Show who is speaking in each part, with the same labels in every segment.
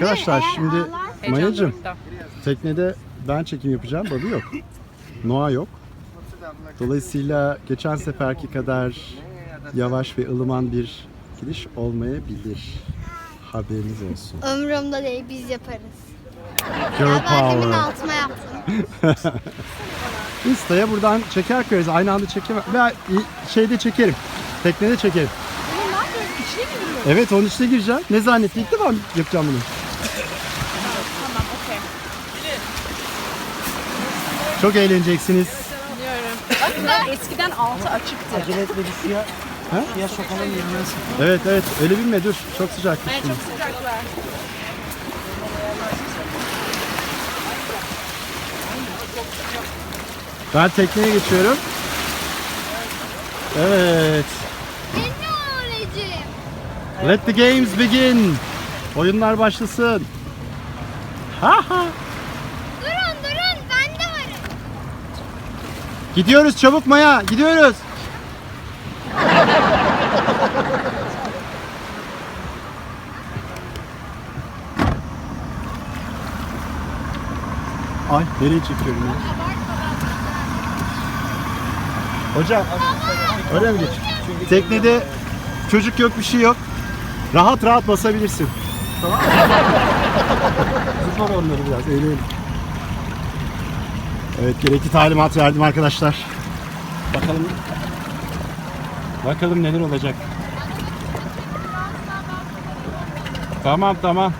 Speaker 1: Arkadaşlar şimdi Mayacım teknede ben çekim yapacağım. Balı yok. Noah yok. Dolayısıyla geçen seferki kadar yavaş ve ılıman bir gidiş olmayabilir. Haberiniz olsun.
Speaker 2: Ömrümde değil biz yaparız.
Speaker 1: Girl
Speaker 2: ben demin
Speaker 1: power.
Speaker 2: altıma yaptım.
Speaker 1: Insta'ya buradan çeker koyarız. Aynı anda çekemem. Veya şeyde çekerim. Teknede çekerim.
Speaker 3: Ne yapıyorsun? İçine mi giriyorsun?
Speaker 1: Evet onun içine gireceğim. Ne zannettin? İlk defa yapacağım bunu?
Speaker 3: Tamam okey.
Speaker 1: Çok eğleneceksiniz.
Speaker 3: Biliyorum. Aslında eskiden altı açıktı.
Speaker 4: Acele etme bir suya.
Speaker 1: Ha?
Speaker 4: Suya sokalım yenmez.
Speaker 1: Evet evet öyle bilme dur. Çok sıcakmış
Speaker 3: Yani
Speaker 1: şimdi.
Speaker 3: çok sıcaklar.
Speaker 1: Ben tekneye geçiyorum. Evet. Let the games begin. Oyunlar başlasın. Ha ha. Gidiyoruz çabuk Maya. Gidiyoruz. Ay nereye çekiyorum ya? Hocam öyle mi geç? Teknede çocuk yok bir şey yok. Rahat rahat basabilirsin. Tamam mı? Onları biraz eğlenelim. Evet gerekli talimat verdim arkadaşlar. Bakalım Bakalım neler olacak. Tamam tamam.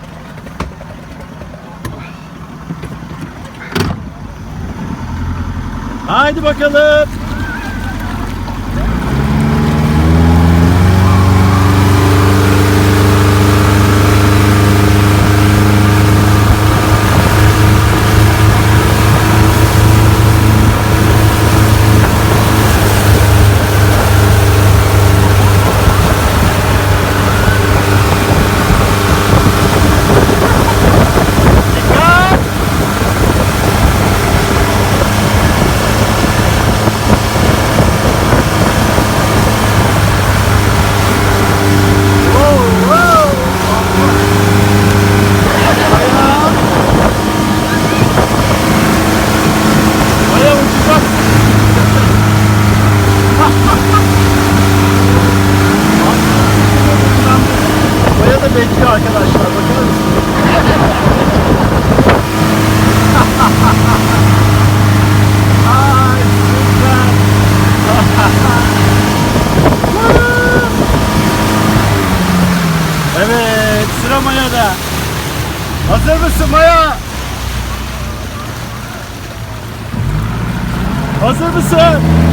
Speaker 1: Haydi bakalım. Baya uçacak. Baya da bekliyor arkadaşlar. Bakar mısınız? Ay süper. evet sıra Maya'da. Hazır mısın Maya? Hazır mısın?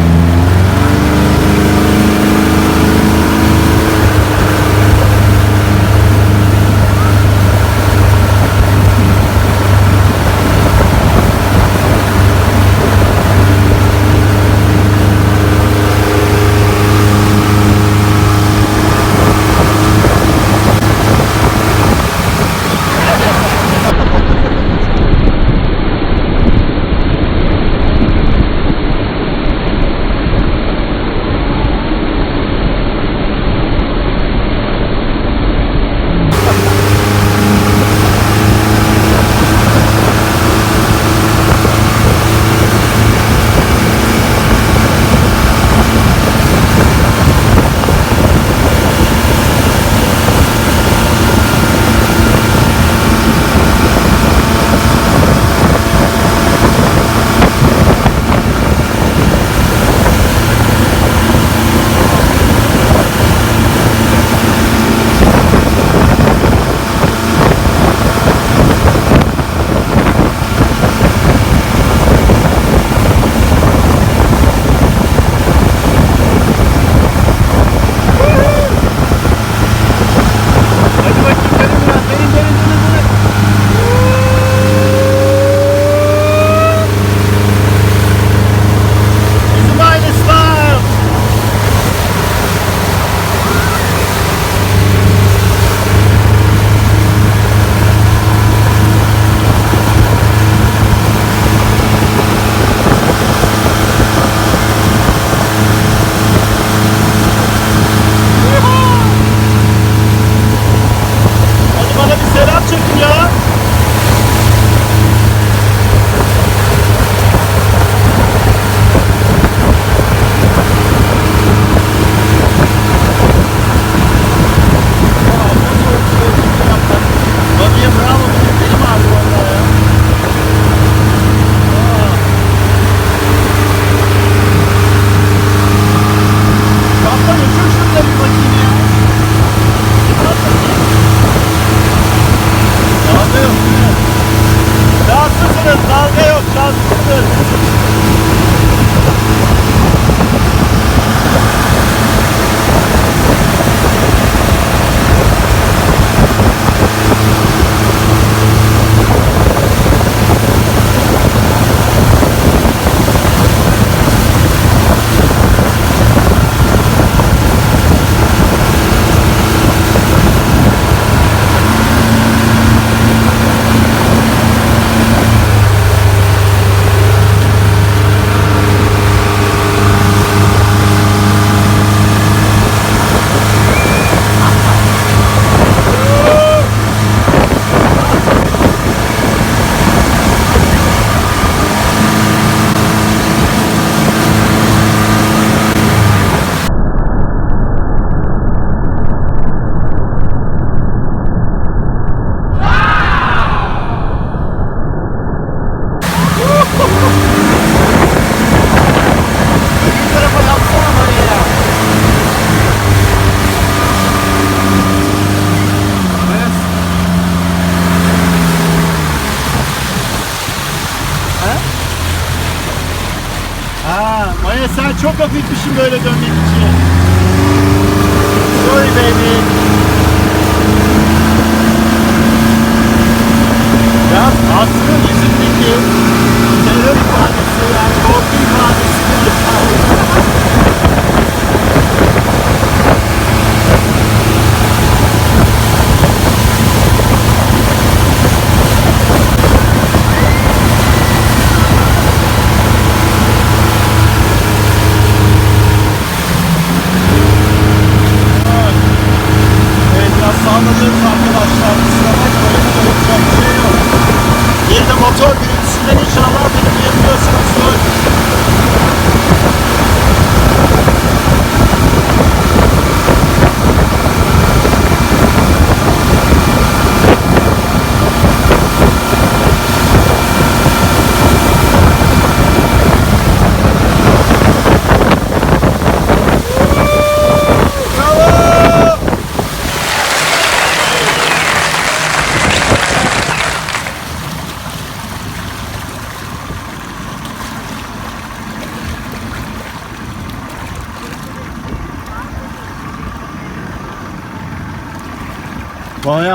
Speaker 1: Çok hafifmişsin böyle dönmek için.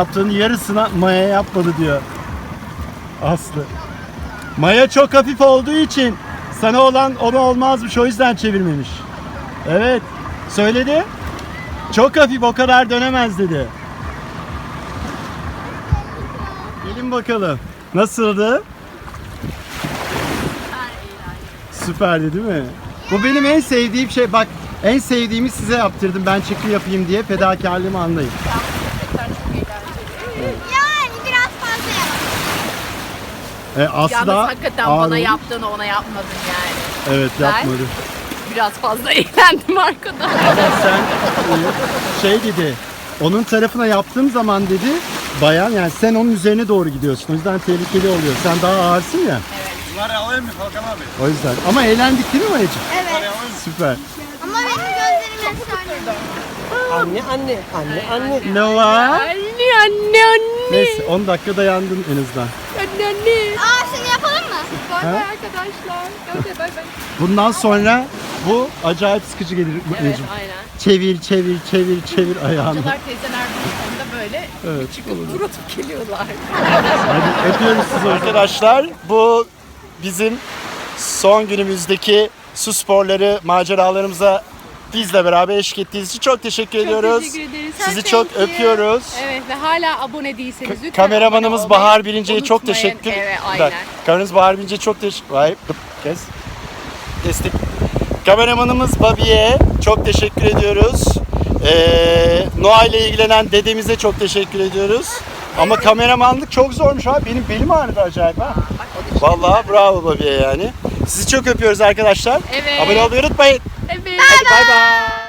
Speaker 1: Bana yaptığının yarısına Maya yapmadı diyor. Aslı. Maya çok hafif olduğu için sana olan ona olmazmış o yüzden çevirmemiş. Evet. Söyledi. Çok hafif o kadar dönemez dedi. Gelin bakalım. Nasıldı? Süperdi değil mi? Bu benim en sevdiğim şey. Bak en sevdiğimi size yaptırdım. Ben çekim yapayım diye fedakarlığımı anlayın.
Speaker 2: Yani biraz fazla yap.
Speaker 1: E, Aslı
Speaker 3: Yalnız
Speaker 1: da
Speaker 3: hakikaten
Speaker 1: ağır
Speaker 3: bana
Speaker 1: olur.
Speaker 3: yaptığını ona yapmadın yani.
Speaker 1: Evet
Speaker 3: Ben-
Speaker 1: yapmadı.
Speaker 3: Biraz fazla eğlendim arkada.
Speaker 1: Ama sen e, şey dedi. Onun tarafına yaptığım zaman dedi bayan yani sen onun üzerine doğru gidiyorsun. O yüzden tehlikeli oluyor. Sen daha ağırsın ya.
Speaker 5: Bunları alayım mı Falkan abi?
Speaker 1: O yüzden. Ama eğlendik değil mi Mayacığım?
Speaker 2: Evet.
Speaker 1: Süper.
Speaker 2: Ama benim gözlerim yaşardı.
Speaker 4: Anne anne anne anne.
Speaker 1: Noah.
Speaker 3: Anne anne anne.
Speaker 1: Neyse 10 dakika dayandın en azından.
Speaker 3: Anne anne.
Speaker 2: Aa şimdi yapalım mı?
Speaker 3: Bay bay arkadaşlar. Hadi bay bay.
Speaker 1: Bundan sonra bu acayip sıkıcı gelir
Speaker 3: Evet
Speaker 1: Mayacığım.
Speaker 3: aynen.
Speaker 1: Çevir çevir çevir çevir ayağını.
Speaker 3: Amcalar teyzeler onda böyle
Speaker 1: Evet.
Speaker 3: çıkıp tur atıp geliyorlar.
Speaker 1: Hadi öpüyoruz sizi. Arkadaşlar bu bizim son günümüzdeki su sporları maceralarımıza bizle beraber eşlik ettiğiniz için çok teşekkür ediyoruz.
Speaker 3: teşekkür ederiz.
Speaker 1: Sizi
Speaker 3: Thank
Speaker 1: çok
Speaker 3: you.
Speaker 1: öpüyoruz.
Speaker 3: Evet ve hala abone değilseniz lütfen
Speaker 1: Kameramanımız
Speaker 3: abone olmayı
Speaker 1: Bahar Birince'ye çok
Speaker 3: unutmayın.
Speaker 1: teşekkür
Speaker 3: Evet aynen.
Speaker 1: Kameramanımız Bahar Birince'ye çok teşekkür Vay kes. Kestik. Kameramanımız Babi'ye çok teşekkür ediyoruz. Ee, Noah ile ilgilenen dedemize çok teşekkür ediyoruz. Ama kameramanlık çok zormuş abi. Benim belim ağrıdı acayip ha. Vallahi bravo Bobby'ye yani. Sizi çok öpüyoruz arkadaşlar.
Speaker 3: Evet.
Speaker 1: Abone olmayı unutmayın.
Speaker 3: Evet.
Speaker 1: Hadi bay bay.